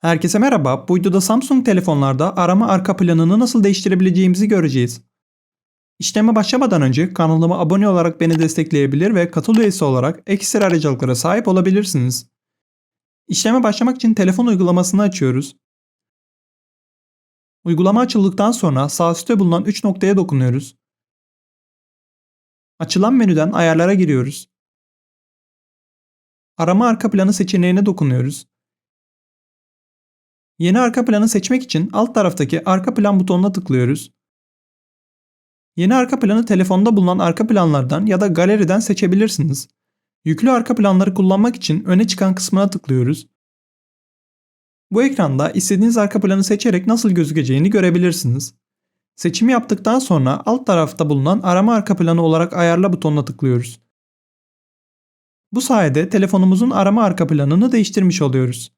Herkese merhaba. Bu videoda Samsung telefonlarda arama arka planını nasıl değiştirebileceğimizi göreceğiz. İşleme başlamadan önce kanalıma abone olarak beni destekleyebilir ve katıl üyesi olarak ekstra ayrıcalıklara sahip olabilirsiniz. İşleme başlamak için telefon uygulamasını açıyoruz. Uygulama açıldıktan sonra sağ üstte bulunan 3 noktaya dokunuyoruz. Açılan menüden ayarlara giriyoruz. Arama arka planı seçeneğine dokunuyoruz. Yeni arka planı seçmek için alt taraftaki arka plan butonuna tıklıyoruz. Yeni arka planı telefonda bulunan arka planlardan ya da galeriden seçebilirsiniz. Yüklü arka planları kullanmak için öne çıkan kısmına tıklıyoruz. Bu ekranda istediğiniz arka planı seçerek nasıl gözükeceğini görebilirsiniz. Seçimi yaptıktan sonra alt tarafta bulunan arama arka planı olarak ayarla butonuna tıklıyoruz. Bu sayede telefonumuzun arama arka planını değiştirmiş oluyoruz.